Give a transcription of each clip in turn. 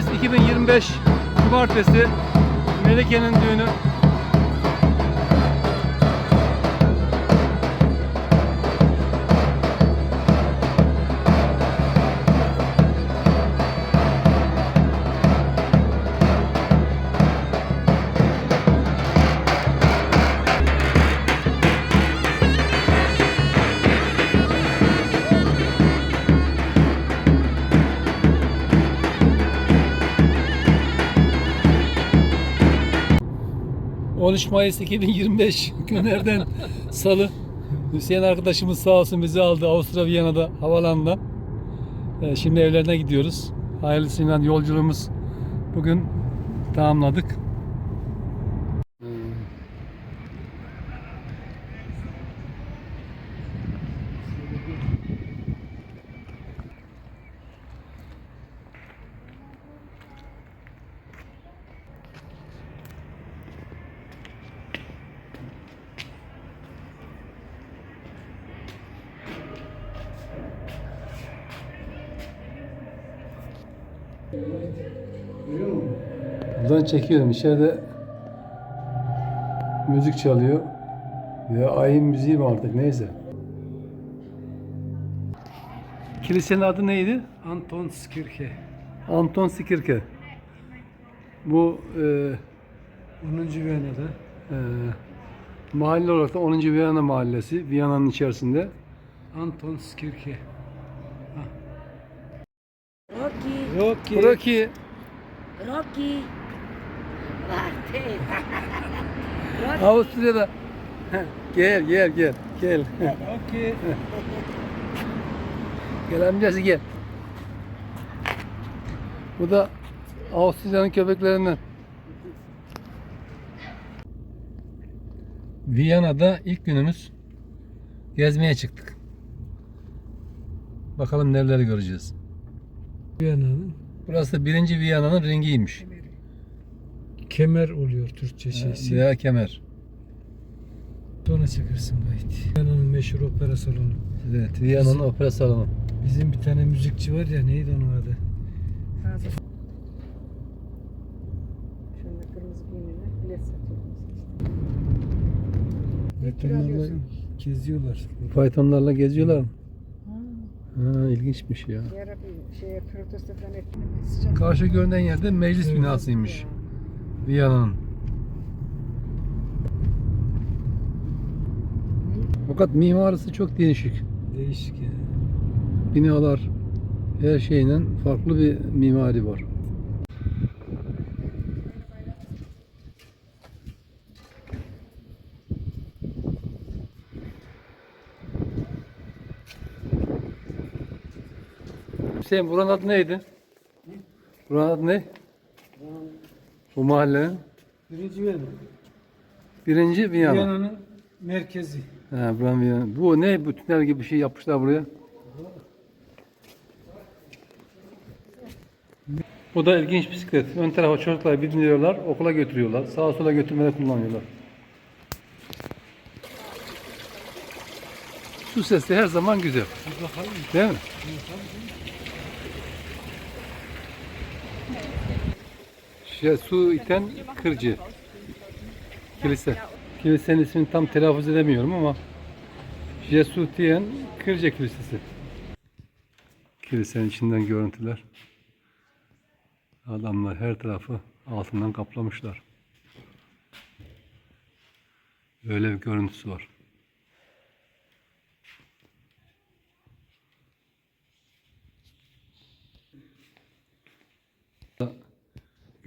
Mayıs 2025 Cumartesi Melike'nin düğünü. 13 Mayıs 2025 günlerden Salı. Hüseyin arkadaşımız sağ olsun bizi aldı Avusturya Viyana'da havalandan. Ee, Şimdi evlerine gidiyoruz. Hayırlısıyla yolculuğumuz bugün tamamladık. Buradan çekiyorum. İçeride müzik çalıyor. Ya ayın müziği mi artık neyse. Kilisenin adı neydi? Antonskirche. Anton Sikirke. Bu e, 10. Viyana'da. e, mahalle olarak da 10. Viyana Mahallesi. Viyana'nın içerisinde. Antonskirche. Rocky, Rocky. Buraki Rocky. Rocky. Avusturya'da. gel gel gel gel. Rocky. gel amcası gel. Bu da Avusturya'nın köpeklerinden. Viyana'da ilk günümüz gezmeye çıktık. Bakalım nereleri göreceğiz. Viyana'nın Burası birinci Viyana'nın rengiymiş. Kemer oluyor Türkçe şeysi. Veya kemer. Sonra çekersin gayet. Viyana'nın meşhur opera salonu. Evet, Viyana'nın opera salonu. Bizim bir tane müzikçi var ya neydi onun adı? Kırmızı giyimine bilet satıyoruz. Betonlarla geziyorlar. Faytonlarla geziyorlar mı? Ha, ilginçmiş ya. Bir şeye protesto falan ettim. Sıcak. Karşı görünen yerde meclis Evet. binasıymış. Viyana'nın. Fakat mimarisi çok değişik. Değişik ya. Binalar her şeyle farklı bir mimari var. Hüseyin buranın adı neydi? Buranın adı ne? Bu mahallenin Birinci Viyana. birinci Viyana. Viyana'nın merkezi. Ha, buranın Viyana. Bu ne? Bu tünel gibi bir şey yapmışlar buraya. Bu da ilginç bisiklet. Ön tarafa çocuklar bindiriyorlar, okula götürüyorlar. Sağa sola götürmede kullanıyorlar. Su sesi her zaman güzel. Değil mi? Şey, su iten kırcı. Kilise. Kilisenin ismini tam telaffuz edemiyorum ama Jesutiyen Kırca Kilisesi. Kilisenin içinden görüntüler. Adamlar her tarafı altından kaplamışlar. Öyle bir görüntüsü var.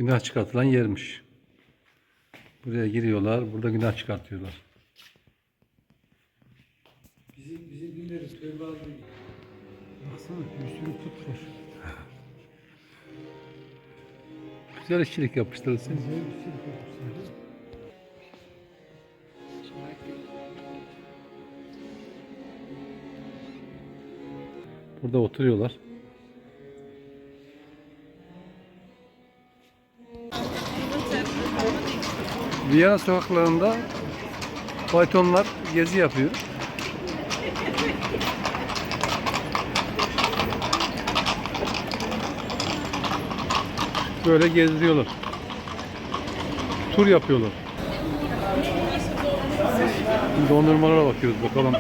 Günah çıkartılan yermiş. Buraya giriyorlar, burada günah çıkartıyorlar. Bizim bizim günleri tövbe aldı. Baksana bir sürü put var. Güzel işçilik yapmışlar siz. Güzel bir şey yapmışlar. Burada oturuyorlar. Viyana sokaklarında faytonlar gezi yapıyor. Böyle gezdiriyorlar. Tur yapıyorlar. Dondurmalara bakıyoruz bakalım.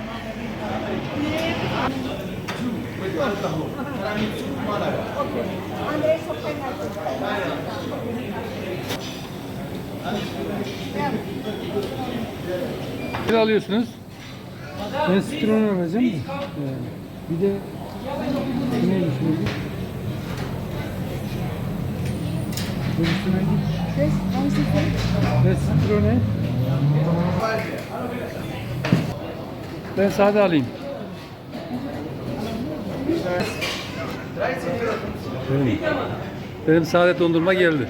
Ne alıyorsunuz? Ben sitron alacağım da. Bir de bu neymiş bu? Birisine git. Ve sitrone. Ben sade alayım. Benim, benim sade dondurma geldi.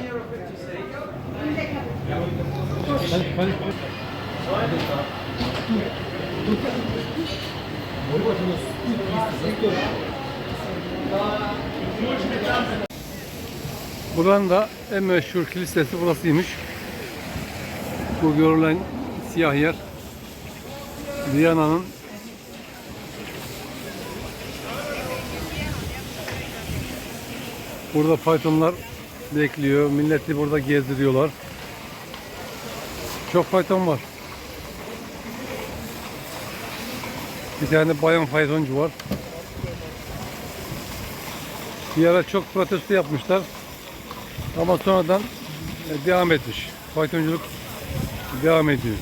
Buranın da en meşhur kilisesi burasıymış. Bu görülen siyah yer Viyana'nın Burada faytonlar bekliyor. Milleti burada gezdiriyorlar. Çok fayton var. Bir tane bayan faytoncu var. Bir ara çok protesto yapmışlar. Ama sonradan e, devam etmiş. Faytonculuk devam ediyor.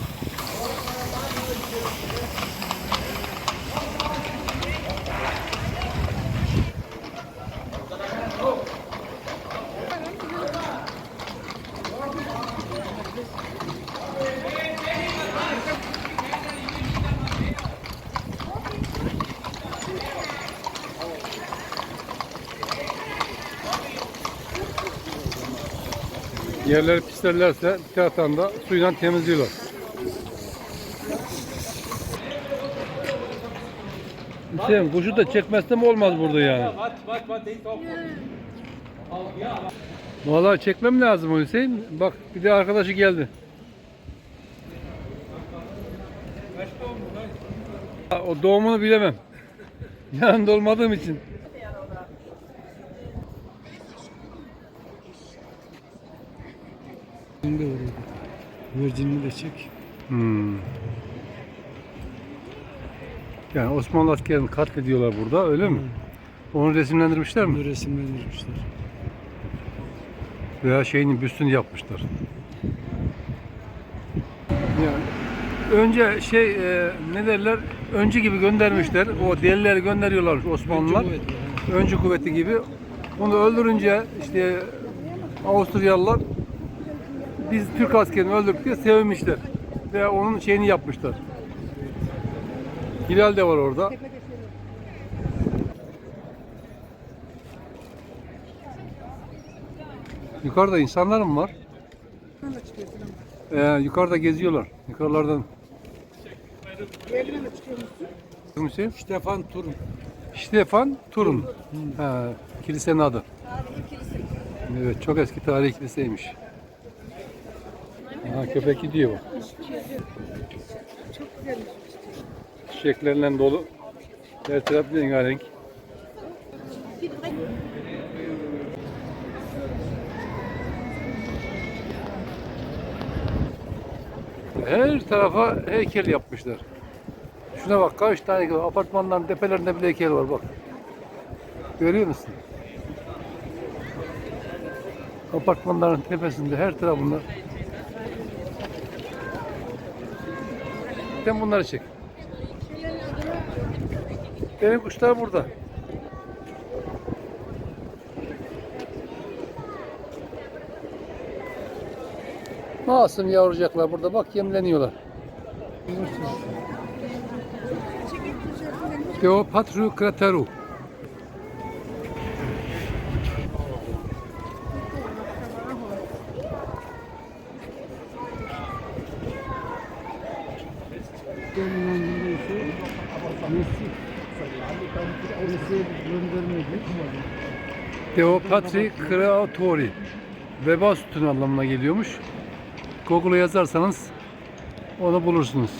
Yerleri pislerlerse taraftan da suyla temizliyorlar. Hüseyin kuşu da çekmezse mi olmaz burada yani? Vallahi çekmem lazım Hüseyin. Bak bir de arkadaşı geldi. O doğumunu bilemem. Yanında olmadığım için. Bunu da oraya. Virginini de çek. Hmm. Yani Osmanlı askerini katlediyorlar burada öyle mi? Onu resimlendirmişler mi? Bunu resimlendirmişler. Veya şeyinin büstünü yapmışlar. Yani önce şey e, ne derler? Öncü gibi göndermişler. O delileri gönderiyorlar Osmanlılar. Öncü kuvveti, Öncü kuvveti gibi. Onu öldürünce işte Avusturyalılar biz Türk askerini öldürdük diye sevinmişler. Ve onun şeyini yapmışlar. Hilal de var orada. Yukarıda insanlar mı var? Ee, yukarıda geziyorlar. Yukarılardan. Hüseyin? Stefan Turun. Stefan Turun. Ha, kilisenin adı. Evet, çok eski tarihi kiliseymiş. Ha, köpek gidiyor bak. Çiçeklerle dolu. Her taraf rengarenk. Her tarafa heykel yapmışlar. Şuna bak kaç tane heykel var. Apartmanların tepelerinde bile heykel var bak. Görüyor musun? Apartmanların tepesinde her tarafında. Sen bunları çek. Benim kuşlar burada. Masum yavrucaklar burada bak yemleniyorlar. Kleopatru Krateru. Kleopatri Kreatori. Veba sütun anlamına geliyormuş. Google'a yazarsanız onu bulursunuz.